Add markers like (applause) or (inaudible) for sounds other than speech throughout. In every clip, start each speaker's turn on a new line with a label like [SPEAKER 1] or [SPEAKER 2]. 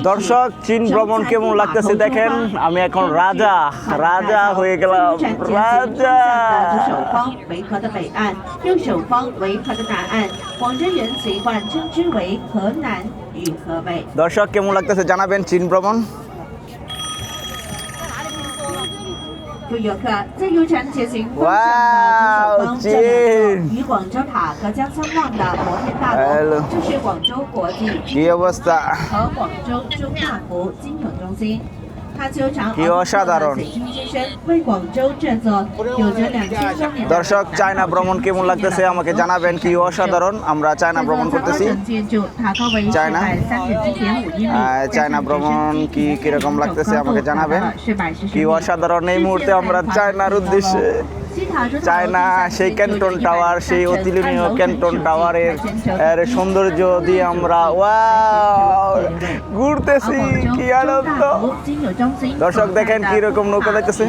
[SPEAKER 1] দর্শক, চীন ভ্রমণ কেমন লাগতেছে দেখেন? আমি এখন রাজা রাজা হয়ে গেলাম। রাজা! দর্শক, কেমন লাগতেছে জানাবেন চীন ভ্রমণ?
[SPEAKER 2] 各位游客在游船前行方向的金属
[SPEAKER 1] 峰
[SPEAKER 2] 正与广州塔隔江相望的摩天大楼就是广州国际和广州中大湖金融中心。
[SPEAKER 1] অসাধারণ দর্শক চায়না ভ্রমণ কেমন লাগতেছে? আমাকে জানাবেন কি অসাধারণ। আমরা চায়না ভ্রমণ করতেছি। চায়না? চায়না ভ্রমণ কি কীরকম লাগতেছে? আমাকে জানাবেন। কি অসাধারণ এই মুহূর্তে আমরা চায়নার উদ্দেশ্যে। চায়না, সেই ক্যান্টন টাওয়ার সেই অতুলনীয় ক্যান্টন টাওয়ারের সৌন্দর্য দিয়ে আমরা ঘুরতেছি, কি আনন্দ! দর্শক দেখেন কি রকম নৌকা দেখতেছে।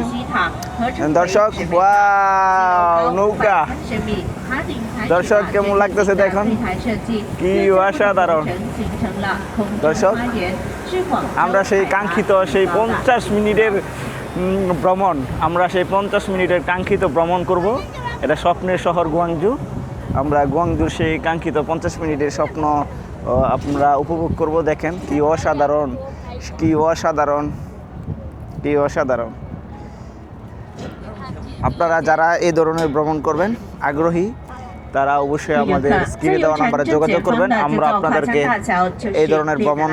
[SPEAKER 1] দর্শক নৌকা। দর্শক, কেমন লাগতেছে দেখুন। কি অসাধারণ। দর্শক, আমরা সেই কাঙ্ক্ষিত সেই পঞ্চাশ মিনিটের ভ্রমণ আমরা সেই পঞ্চাশ মিনিটের কাঙ্ক্ষিত ভ্রমণ করব এটা স্বপ্নের শহর গুয়াংজু আমরা গুয়াংজুর সেই কাঙ্ক্ষিত পঞ্চাশ মিনিটের স্বপ্ন আমরা উপভোগ করব দেখেন কি অসাধারণ কি অসাধারণ কি অসাধারণ আপনারা যারা এই ধরনের ভ্রমণ করবেন আগ্রহী তারা অবশ্যই আমাদের স্ক্রিনে দেওয়া নাম্বারে যোগাযোগ করবেন আমরা আপনাদেরকে এই ধরনের ভ্রমণ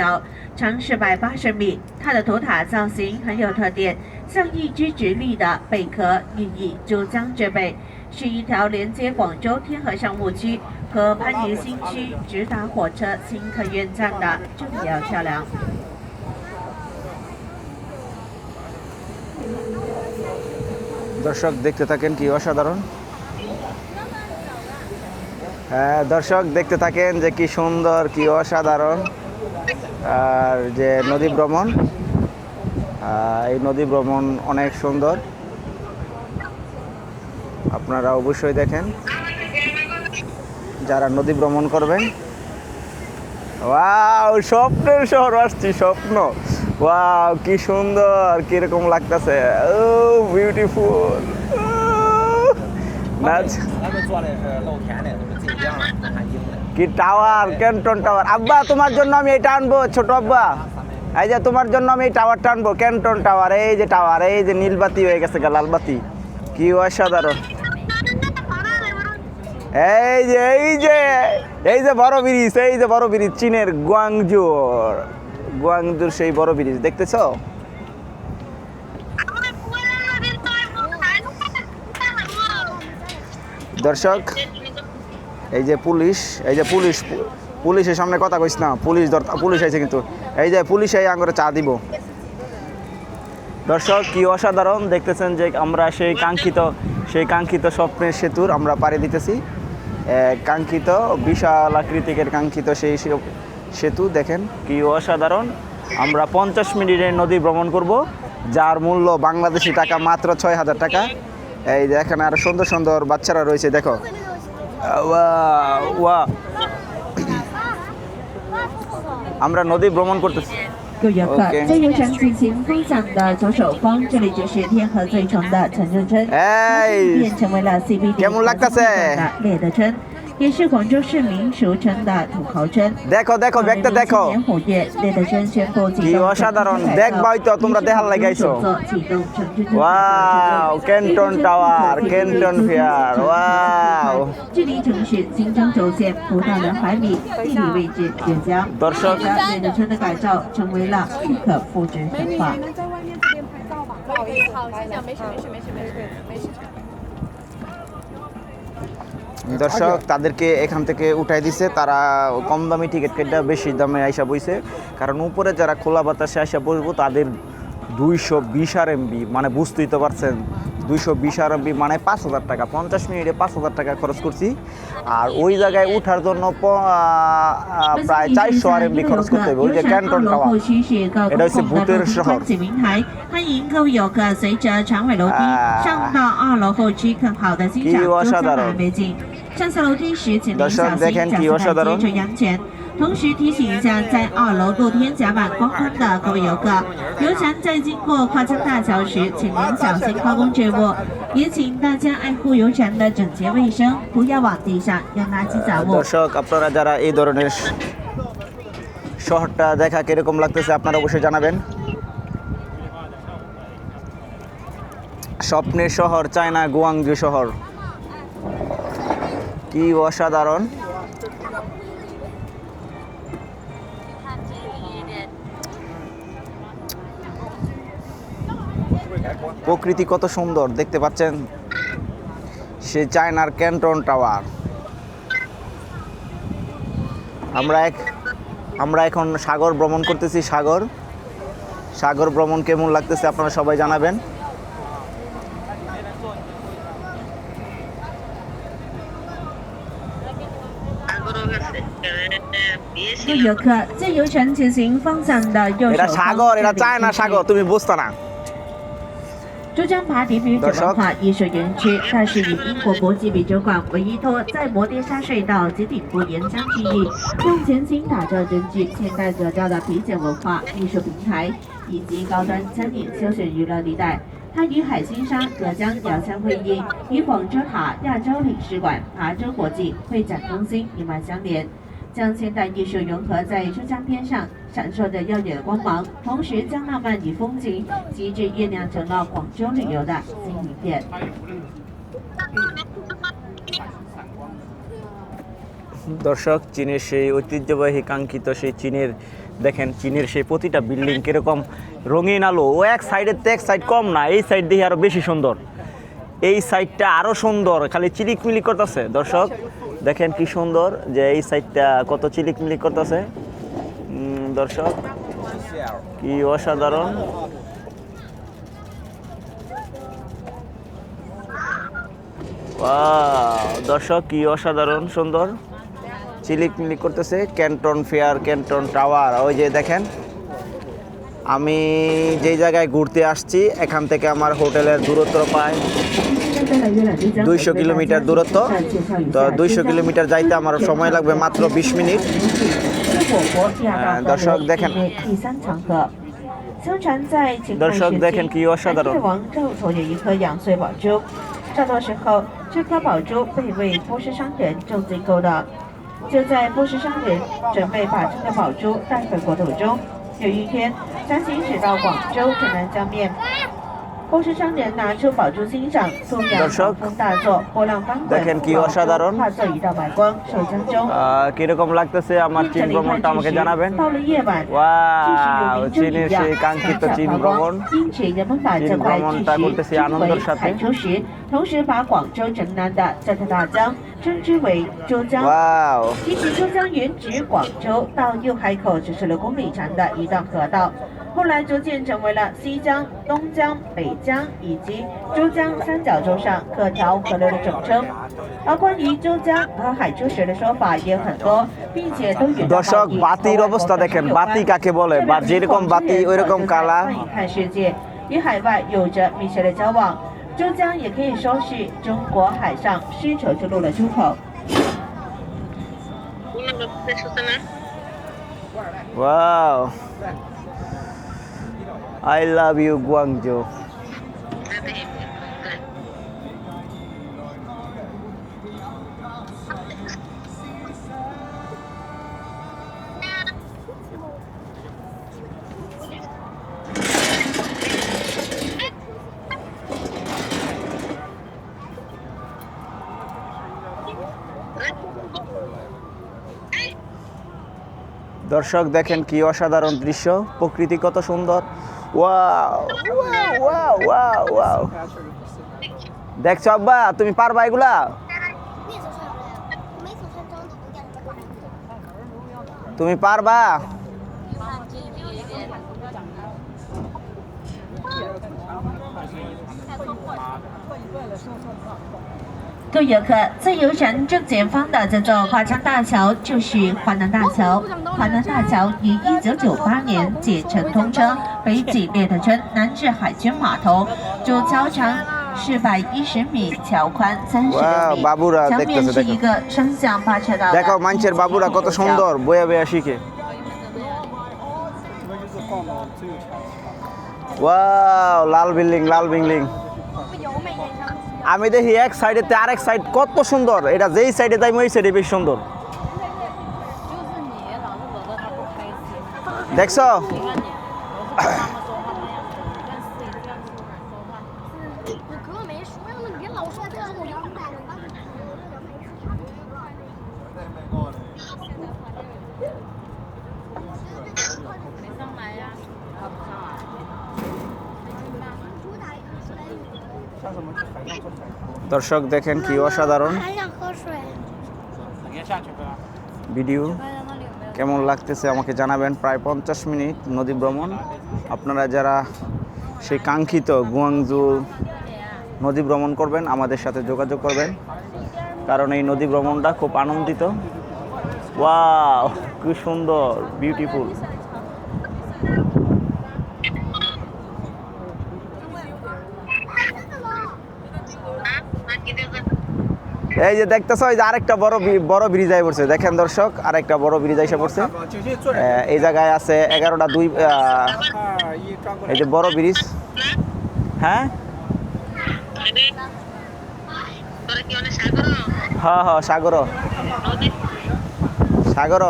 [SPEAKER 2] 它是国内第一座卢塔式检索桥，长四百八十米。它的头塔造型很有特点，像一只直立的贝壳，寓意珠江之北，是一条连接广州天河商务区和番禺新区直达火车新客运站的重要桥梁。
[SPEAKER 1] দর্শক দেখতে থাকেন কি অসাধারণ হ্যাঁ দর্শক দেখতে থাকেন যে কি সুন্দর কি অসাধারণ আর যে নদী ভ্রমণ এই নদী ভ্রমণ অনেক সুন্দর। আপনারা অবশ্যই দেখেন যারা নদী ভ্রমণ করবেন। ওয়াও, স্বপ্নের শহর আসছি, স্বপ্ন। ওয়াও, কি সুন্দর, কীরকম লাগতেছে। ও বিউটিফুল নাচ কি টাওয়ার? Canton tower. আব্বা, তোমার জন্য আমি এটা আনব, ছোট আব্বা। এই যে, তোমার জন্য আমি এই টাওয়ারটা আনব, ক্যান্টন টাওয়ার। এই যে টাওয়ার, এই যে নীলবাতি হয়ে গেছে লালবাতি কি অসাধারণ। এই যে এই যে এই যে বড় ব্রিজ, এই যে বড় ব্রিজ, চীনের গুয়াংজুর গুয়াংজুর সেই বড় ব্রিজ, দেখতেছো? দর্শক এই যে পুলিশ, এই যে পুলিশ, পুলিশের সামনে কথা কইস না, পুলিশ পুলিশ আইছে কিন্তু। এই যে পুলিশ এই আঙ্গরে চা দিব। দর্শক, কি অসাধারণ দেখতেছেন যে আমরা সেই কাঙ্ক্ষিত সেই কাঙ্ক্ষিত স্বপ্নের সেতুর আমরা পাড়ি দিতেছি। কাঙ্ক্ষিত, বিশাল আকৃতিকের কাঙ্ক্ষিত সেই সেতু, দেখেন কি অসাধারণ। আমরা পঞ্চাশ মিনিটের নদী ভ্রমণ করব, যার মূল্য বাংলাদেশি টাকা মাত্র ছয় হাজার টাকা। এই এখানে আরও সুন্দর সুন্দর বাচ্চারা রয়েছে, দেখো। ওয়া ওয়া আমরা নদী ভ্রমণ করতেছি
[SPEAKER 2] 各位游客
[SPEAKER 1] OK，
[SPEAKER 2] 在游船进行分享的左手方，这里就是天河最长的城镇村，
[SPEAKER 1] এই
[SPEAKER 2] 便成为了 CBD
[SPEAKER 1] 节目拉卡塞
[SPEAKER 2] 的猎德村， 也是广州市民俗称的土豪村。
[SPEAKER 1] দেখো দেখো ব্যাগটা দেখো
[SPEAKER 2] 年五月，猎德村宣布启
[SPEAKER 1] কি
[SPEAKER 2] 动
[SPEAKER 1] অসাধারণ দেখবাই তো তোমরা দেখার লাগাইছো
[SPEAKER 2] 启动城镇村
[SPEAKER 1] wow Canton Tower Canton Fair wow
[SPEAKER 2] 距离城市新疆轴线不到两百米，地理位置远郊。
[SPEAKER 1] দর্শক
[SPEAKER 2] 随着猎德村的改造，成为了不可复制神话。
[SPEAKER 3] 你们在外面这边拍照吧。好，谢谢，没事没事没事没事
[SPEAKER 1] দর্শক তাদেরকে এখান থেকে উঠাই দিছে। তারা কম দামি টিকিট কেটে বেশি দামে আইসা বইছে। কারণ উপরে যারা খোলা বাতাসে আইসা বসবো তাদের দুইশো বিশ আর এমবি মানে বুঝতেই তো পারছেন দুইশো বিশ আর এমবি মানে পাঁচ হাজার টাকা। পঞ্চাশ মিনিটে পাঁচ হাজার টাকা খরচ করছি। আর ওই জায়গায় উঠার জন্য প্রায় চারশো আর এমবি খরচ করতে হবে। ওই যে ক্যান্টন টাওয়ার
[SPEAKER 2] এটা হচ্ছে ভূতের শহর। 欢迎 各位游客随着长尾楼梯
[SPEAKER 1] 啊
[SPEAKER 2] 上到二楼候区，更好的欣赏多山海美景。这 上下楼梯时请您
[SPEAKER 1] দর্শক
[SPEAKER 2] 小心
[SPEAKER 1] দেখেন
[SPEAKER 2] 脚
[SPEAKER 1] কি
[SPEAKER 2] 下
[SPEAKER 1] অসাধারণ
[SPEAKER 2] 接着扬前。同时提醒一下，在二楼露天甲板观光的各位游客，游船在经过跨江大桥时，请您小心高空坠物，也请大家爱护游船的整洁卫生，不要往地上扔垃圾杂物。
[SPEAKER 1] দর্শক আপনারা যারা এই ধরনের শ- শহরটা দেখা কিরকম লাগতেছে আপনারা অবশ্যই জানাবেন স্বপ্নের শহর চায়না গুয়াংজু শহর কি অসাধারণ। প্রকৃতি কত সুন্দর, দেখতে পাচ্ছেন? সে চায়নার ক্যান্টন টাওয়ার। আমরা এক, আমরা এখন সাগর ভ্রমণ করতেছি, সাগর। সাগর ভ্রমণ কেমন লাগতেছে আপনারা সবাই জানাবেন।
[SPEAKER 2] 游客在游船前行方向的右
[SPEAKER 1] এটা
[SPEAKER 2] 手
[SPEAKER 1] সাগর
[SPEAKER 2] 方
[SPEAKER 1] এটা
[SPEAKER 2] 这里
[SPEAKER 1] চায়না
[SPEAKER 2] 是
[SPEAKER 1] সাগর তুমি বুঝতো না
[SPEAKER 2] 珠江爬迪比酒文化艺术园区，它是以英国国际美术馆为依托，在摩天沙隧道及顶部沿江记忆，用前景打造兼具现代格调的啤酒文化艺术平台，以及高端餐饮休闲娱乐地带。它与海心沙隔江遥相辉映，与广州塔亚洲领事馆、琶洲国际会展中心一脉相连。 将现代艺术融合在珠江边上，闪烁着耀眼的光芒，同时将浪漫与风情极致酝酿成了广州旅游的新名片。
[SPEAKER 1] দর্শক চীনের সেই ঐতিহ্যবাহী কাঙ্ক্ষিত সেই চীনের দেখেন চীনের সেই প্রতিটা বিল্ডিং কিরকম রঙিন আলো ও এক সাইডের তো এক সাইড কম না এই সাইড দেখে আরো বেশি সুন্দর এই সাইডটা আরো সুন্দর খালি চিলিকমিলিক করতেছে দর্শক দেখেন কি সুন্দর যে এই সাইডটা কত চিলিকমিলিক করতেছে। উম, দর্শক কি অসাধারণ। দর্শক কি অসাধারণ সুন্দর। চিলিক মিলিক করতেছে ক্যান্টন ফেয়ার ক্যান্টন টাওয়ার। ওই যে দেখেন আমি যেই জায়গায় ঘুরতে আসছি এখান থেকে আমার হোটেলের দূরত্ব প্রায়
[SPEAKER 2] 200 কিলোমিটার দূরত্ব।
[SPEAKER 1] তো দুইশো কিলোমিটার যাইতে আমার সময় লাগবে মাত্র বিশ মিনিট।
[SPEAKER 2] দর্শক দেখেন।
[SPEAKER 1] দর্শক দেখেন কি অসাধারণ।
[SPEAKER 2] 王赵头有一颗仰穗宝珠，赵多时候，这颗宝珠被为波斯商人种进购的。就在波斯商人准备把这颗宝珠带回国土中，有一天，张行驶到广州城南江面。波斯商人拿出宝珠欣赏，东阳
[SPEAKER 1] দর্শক,
[SPEAKER 2] 狂风大作，波浪翻滚，
[SPEAKER 1] দেখেন কি
[SPEAKER 2] 宝珠
[SPEAKER 1] অসাধারণ।
[SPEAKER 2] 化作一道白光，受江中。
[SPEAKER 1] আহ, কিরকম লাগতেছে আমার
[SPEAKER 2] 因
[SPEAKER 1] চীন
[SPEAKER 2] 这离
[SPEAKER 1] ভ্রমণটা
[SPEAKER 2] 开
[SPEAKER 1] আমাকে
[SPEAKER 2] 之时
[SPEAKER 1] জানাবেন
[SPEAKER 2] 到了夜晚，
[SPEAKER 1] ওয়াও
[SPEAKER 2] 即使
[SPEAKER 1] চীনের
[SPEAKER 2] 有
[SPEAKER 1] সেই
[SPEAKER 2] 明珠一
[SPEAKER 1] কাঙ্ক্ষিত
[SPEAKER 2] 样
[SPEAKER 1] চীন
[SPEAKER 2] 闪闪发
[SPEAKER 1] ভ্রমণ
[SPEAKER 2] 光。因此，人们把
[SPEAKER 1] চীন
[SPEAKER 2] 这块
[SPEAKER 1] ভ্রমণটা
[SPEAKER 2] 巨
[SPEAKER 1] করতেছি
[SPEAKER 2] 石称
[SPEAKER 1] আনন্দের
[SPEAKER 2] 为
[SPEAKER 1] সাথে
[SPEAKER 2] 海珠石， 同时把广州城南的这条大江称之为珠江。
[SPEAKER 1] ওয়াও
[SPEAKER 2] 其实珠江原指广州到右海口只是六公里长的一段河道，后来逐渐成为了西江、东江、北江以及珠江三角洲上各条河流的总称。而关于珠江和海珠石的说法也很多，并且都与
[SPEAKER 1] দর্শক বাতির অবস্থা দেখেন বাতি কাকে বলে বা যেরকম বাতি ওই রকম কালা
[SPEAKER 2] 观影看世界，与海外有着密切的交往。 珠江也可以说是中国海上丝绸之路的出口。
[SPEAKER 1] 哇哦！I love you，Guangzhou。দর্শক, দেখেন কি অসাধারণ দৃশ্য। প্রকৃতি কত সুন্দর। দেখছ আব্বা, তুমি পারবা এগুলা? তুমি পারবা?
[SPEAKER 2] 各位游客，在游船正前方的这座跨江大桥就是华南大桥。华南大桥于1998年建成通车，北起列特村，南至海军码头，主桥长 四百一十米，桥宽三十
[SPEAKER 1] Wow,
[SPEAKER 2] 米
[SPEAKER 1] বাবুরা，
[SPEAKER 2] 墙面
[SPEAKER 1] দেখতেছে,
[SPEAKER 2] 是一个双向八车道的
[SPEAKER 1] দেখো মানুষের
[SPEAKER 2] 密集
[SPEAKER 1] বাবুরা কত
[SPEAKER 2] 公交
[SPEAKER 1] সুন্দর বয়া বয়া শিখে ওয়াও লাল বিল্ডিং লাল বিল্ডিং
[SPEAKER 4] 不有美颜上去。
[SPEAKER 1] আমি দেখি এক সাইডে তে আরেক সাইড কত সুন্দর। এটা যেই সাইডে যাই ওই সাইডে বেশ সুন্দর। দেখছ? দর্শক দেখেন কি অসাধারণ। ভিডিও কেমন লাগতেছে আমাকে জানাবেন। প্রায় পঞ্চাশ মিনিট নদী ভ্রমণ। আপনারা যারা সেই কাঙ্ক্ষিত গুয়াংজু নদী ভ্রমণ করবেন আমাদের সাথে যোগাযোগ করবেন। কারণ এই নদী ভ্রমণটা খুব আনন্দিত। ওয়াও কি সুন্দর বিউটিফুল এই যে দেখতেছ, এই যে আরেকটা বড় বড় ব্রিজ আই পড়ছে। দেখেন দর্শক, আরেকটা বড় ব্রিজ আইসে পড়ছে। এই জায়গায় আছে এগারোটা দুই এই যে বড় ব্রিজ। হ্যাঁ? হ্যাঁ হ্যাঁ সাগর সাগর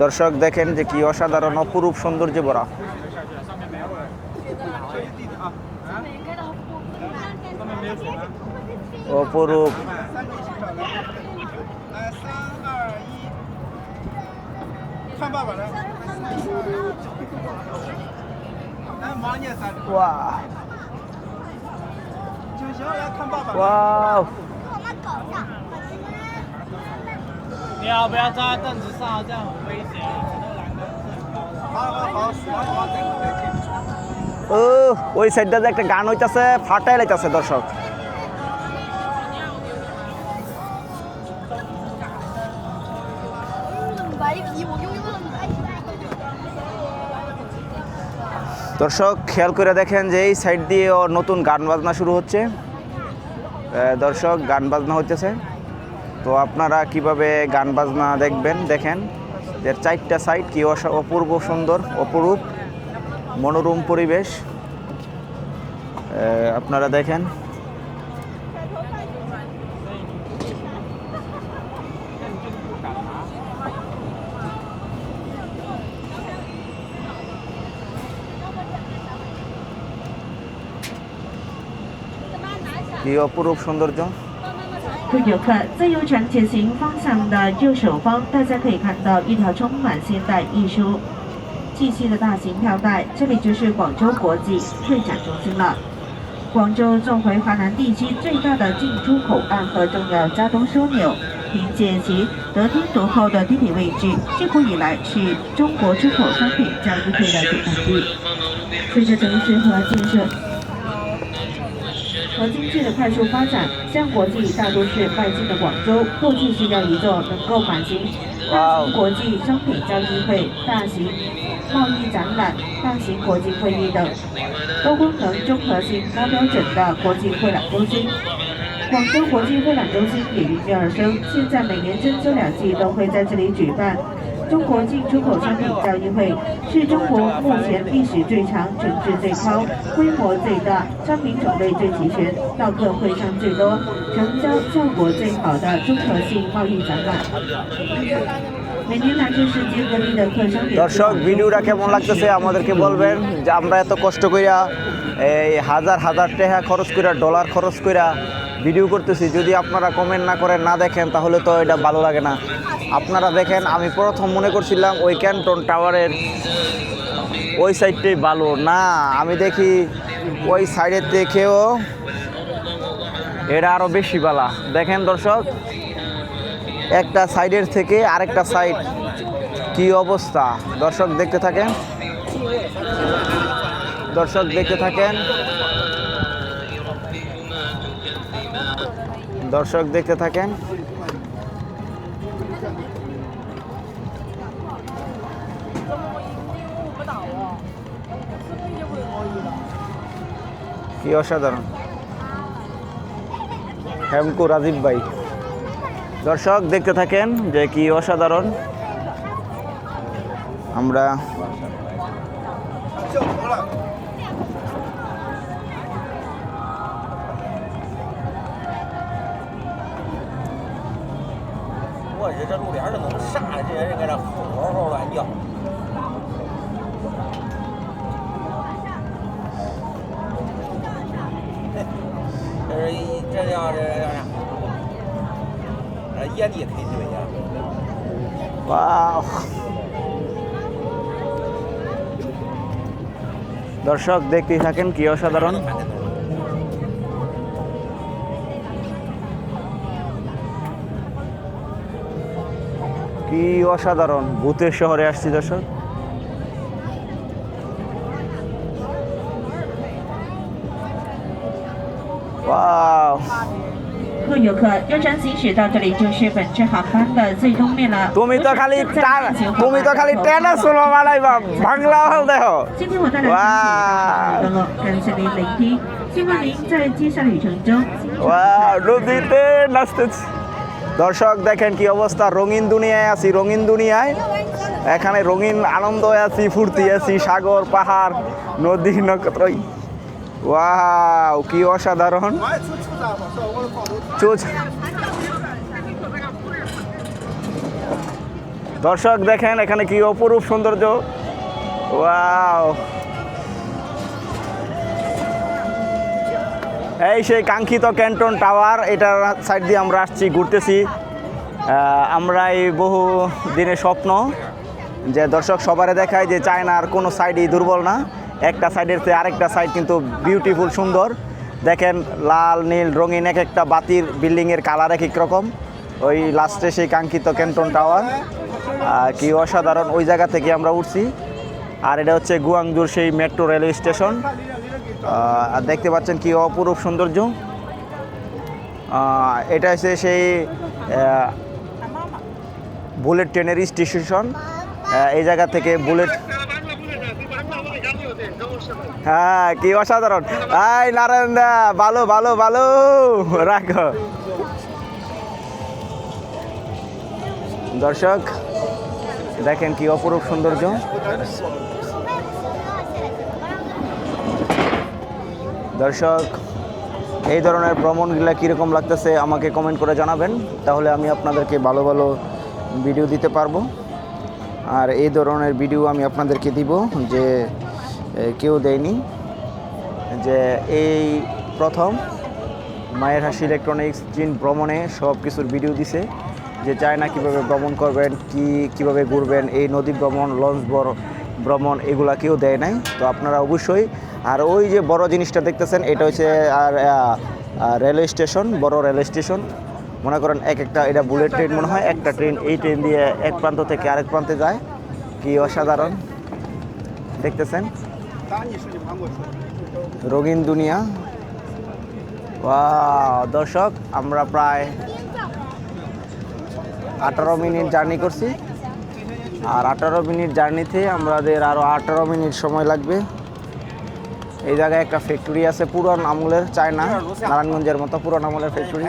[SPEAKER 1] দর্শক দেখেন যে কি অসাধারণ অপরূপ সৌন্দর্য ভরা। অপরূপ।
[SPEAKER 5] 来，三你
[SPEAKER 6] 要不要站在凳子上？这样很危险。
[SPEAKER 5] 好好好，好好，再再见。
[SPEAKER 1] ও ওই সাইডটাতে একটা গান হইতাছে ফাটাই লাইতাছে দর্শক
[SPEAKER 4] 白皮，我用用白皮。
[SPEAKER 1] দর্শক খেয়াল করে দেখেন যে এই সাইড দিয়েও নতুন গান বাজনা শুরু হচ্ছে আহ, দর্শক গান বাজনা হইতেছে তো আপনারা কীভাবে গান বাজনা দেখবেন? দেখেন, এর চারটা সাইড কি অপূর্ব সুন্দর, অপরূপ, মনোরম পরিবেশ। আপনারা দেখেন। কি অপরূপ সৌন্দর্য?
[SPEAKER 2] 各游客，自由船前行方向的右手方，大家可以看到一条充满现代艺术气息的大型跳带，这里就是广州国际会展中心了。广州作为华南地区最大的进出口岸和重要交通枢纽，凭借其得天独厚的地理位置，自古以来是中国出口商品交易会的主办地。随着城市和建设和经济的快速发展，向国际大都市迈进的广州，过去需要一座能够满行大型国际商品交易会、大型贸易展览、大型国际会议等多功能综合性高标准的国际会展中心。广州国际会展中心也应运而生，现在每年春秋两季都会在这里举办。中国进出口商品交易会是中国目前历史最长、整治最高、规模最大、商品种类最齐全、到客会上最多、成交效果最好的综合性贸易展览。
[SPEAKER 1] দর্শক, ভিডিওটা কেমন লাগতেছে আমাদেরকে বলবেন? যে আমরা এত কষ্ট কইরা এই হাজার হাজার টাকা খরচ কইরা, ডলার খরচ কইরা ভিডিও করতেছি। যদি আপনারা কমেন্ট না করেন, না দেখেন, তাহলে তো এটা ভালো লাগে না। আপনারা দেখেন, আমি প্রথম মনে করছিলাম ওই ক্যান্টন টাওয়ারের ওই সাইডটাই ভালো। না, আমি দেখি ওই সাইডের দেখেও এটা আরও বেশি বালা। দেখেন দর্শক একটা সাইডের থেকে আরেকটা সাইড। কি অবস্থা? দর্শক দেখতে থাকেন। দর্শক দেখতে থাকেন। দর্শক দেখতে থাকেন। কি অসাধারণ। হেমকু রাজীব ভাই। দর্শক দেখতে থাকেন যে কি অসাধারণ আমরা
[SPEAKER 5] 我日这路边儿都弄啥？这人搁这吼吼乱叫。这 是一这叫这叫啥？呃，野地 KTV 呀。
[SPEAKER 1] ওয়াও দর্শক দেখতেই থাকেন কি অসাধারণ কি অসাধারণ ভূতের শহরে আসছি দর্শক ওয়াও
[SPEAKER 2] 各游客，这张行驶到这里就是本次航班的最终面了。
[SPEAKER 1] তুমি (laughs) তো খালি
[SPEAKER 2] 我是
[SPEAKER 1] টান
[SPEAKER 2] 在进行
[SPEAKER 1] তুমি তো
[SPEAKER 2] 航班
[SPEAKER 1] খালি
[SPEAKER 2] 的
[SPEAKER 1] টেনা সোলো বানাইবা বাংলা হল দেখো
[SPEAKER 2] 今天我带来的是段落，感谢您聆听，希望您在接下来旅程中。
[SPEAKER 1] ওয়াও নদীতে নাচতেছি দর্শক দেখেন কি অবস্থা রঙিন দুনিয়ায় আছি রঙিন দুনিয়ায় এখানে রঙিন আনন্দ আছি ফুর্তি আছি সাগর পাহাড় নদী নক্ষত্র ওয়াও কি অসাধারণ। দর্শক দেখেন এখানে কি অপরূপ সৌন্দর্য। ওয়াও এই সেই কাঙ্ক্ষিত ক্যান্টন টাওয়ার, এটার সাইড দিয়ে আমরা আসছি, ঘুরতেছি। আমরা এই বহু দিনের স্বপ্ন যে দর্শক সবারে দেখায় যে চায়নার কোনো সাইডই দুর্বল না। একটা সাইডের চেয়ে আরেকটা সাইড কিন্তু বিউটিফুল সুন্দর। দেখেন লাল, নীল, রঙিন এক একটা বাতির বিল্ডিংয়ের কালার এক এক রকম। ওই লাস্টে সেই কাঙ্ক্ষিত ক্যান্টন টাওয়ার কি অসাধারণ, ওই জায়গা থেকে আমরা উঠছি। আর এটা হচ্ছে গুয়াংজুর সেই মেট্রো রেলওয়ে স্টেশন আর দেখতে পাচ্ছেন কি অপরূপ সৌন্দর্য। এটা হচ্ছে সেই বুলেট ট্রেনের স্টেশন এই জায়গা থেকে বুলেট হ্যাঁ কি অসাধারণ। এই নারায়ণ দা ভালো ভালো ভালো রাখো। দর্শক, দেখেন কি অপরূপ সৌন্দর্য। দর্শক, এই ধরনের ভ্রমণগুলা কীরকম লাগতেছে আমাকে কমেন্ট করে জানাবেন। তাহলে আমি আপনাদেরকে ভালো ভালো ভিডিও দিতে পারব। আর এই ধরনের ভিডিও আমি আপনাদেরকে দিব যে কেউ দেয়নি যে এই প্রথম মায়ের হাসি ইলেকট্রনিক্স চীন ভ্রমণে সব কিছুর ভিডিও দিছে যে চায়না কীভাবে ভ্রমণ করবেন, কি, কীভাবে ঘুরবেন, এই নদী ভ্রমণ লঞ্চ ভ্রমণ, এগুলা কেউ দেয় নাই। তো আপনারা অবশ্যই, আর ওই যে বড় জিনিসটা দেখতেছেন, এটা হচ্ছে আর রেলওয়ে স্টেশন বড় রেলওয়ে স্টেশন মনে করেন এক একটা, এটা বুলেট ট্রেন মনে হয়, একটা ট্রেন এই ট্রেন দিয়ে এক প্রান্ত থেকে আরেক প্রান্তে যায়। কি অসাধারণ। দেখতেছেন? রঙিন দুনিয়া। দর্শক, আমরা প্রায় আঠারো মিনিট জার্নি করছি। আর আঠারো মিনিট জার্নিতে আমাদের আরও আঠারো মিনিট সময় লাগবে। এই জায়গায় একটা ফ্যাক্টরি আছে, পুরান আমলের চায়না, নারায়ণগঞ্জের মতো পুরান আমলের ফ্যাক্টরি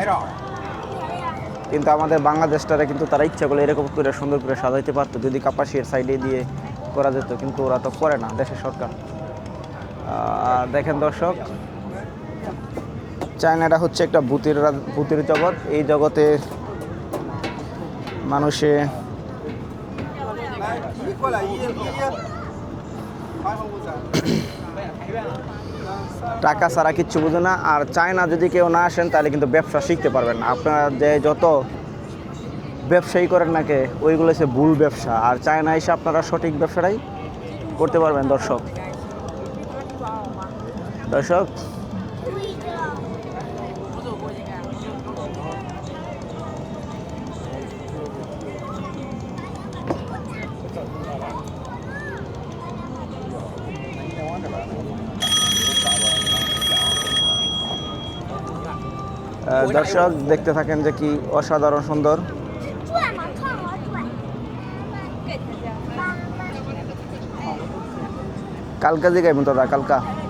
[SPEAKER 1] কিন্তু আমাদের বাংলাদেশটারে কিন্তু তারা ইচ্ছা করলে এরকম করে সুন্দর করে সাজাইতে পারতো। যদি কাপাসিয়ার সাইডে দিয়ে করা যেত, কিন্তু ওরা তো করে না, দেশের সরকার। আর দেখেন দর্শক, চায়নাটা হচ্ছে একটা ভূতের ভূতের জগৎ। এই জগতে মানুষে টাকা ছাড়া কিচ্ছু বুঝে না। আর চায়না যদি কেউ না আসেন, তাহলে কিন্তু ব্যবসা শিখতে পারবেন না। আপনারা যে যত ব্যবসায়ী করেন নাকি ওইগুলো হচ্ছে ভুল ব্যবসা। আর চায়না এসে আপনারা সঠিক ব্যবসাটাই করতে পারবেন দর্শক। দর্শক। দর্শক দেখতে থাকেন যে কি অসাধারণ সুন্দর। কালকা জায়গায় মতো কালকা?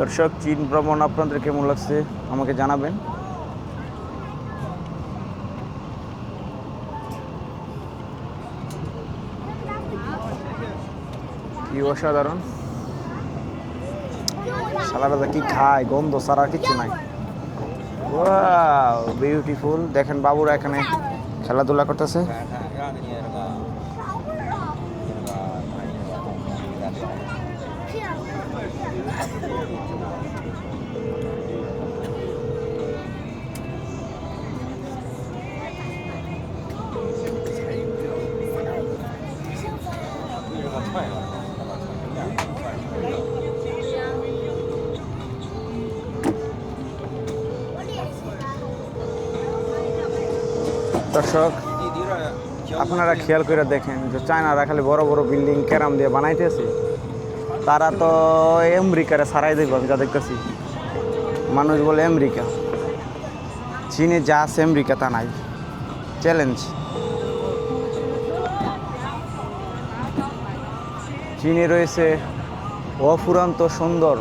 [SPEAKER 1] দর্শক, চীন ভ্রমণ আপনাদের কেমন লাগছে আমাকে জানাবেন। কি অসাধারণ। সালাদাদা কি খায়, গন্ধ সারা কিছু নাই। বিউটিফুল দেখেন বাবুরা এখানে খেলাধুলা করতেছে। দর্শক, আপনারা খেয়াল করে দেখেন যে চায়নারা খালি বড় বড় বিল্ডিং ক্যারাম দিয়ে বানাইতেছে। তারা তো আমেরিকারে সারাই দেবে, আমি যা দেখতেছি। মানুষ বলে আমেরিকা। চীনে যা আছে আমেরিকা, তা নাই। চ্যালেঞ্জ চীনে রয়েছে অফুরন্ত সুন্দর